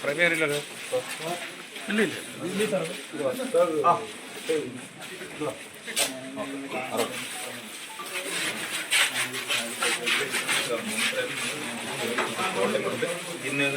പ്രമേയറില്ലല്ലോ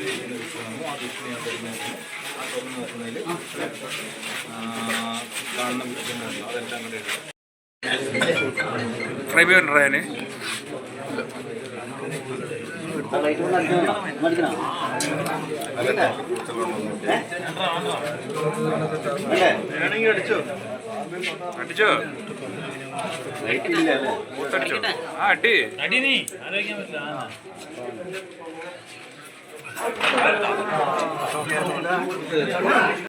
ഇരിക്കുന്ന വിഷയമാണോ ആ. കാണുന്ന വിഷയങ്ങളല്ലോ അതെല്ലാം കൂടെ എഴുതാം ബീഫ് വേണമെങ്കിൽ അടിച്ചോ? ആ അടി. അടി നീ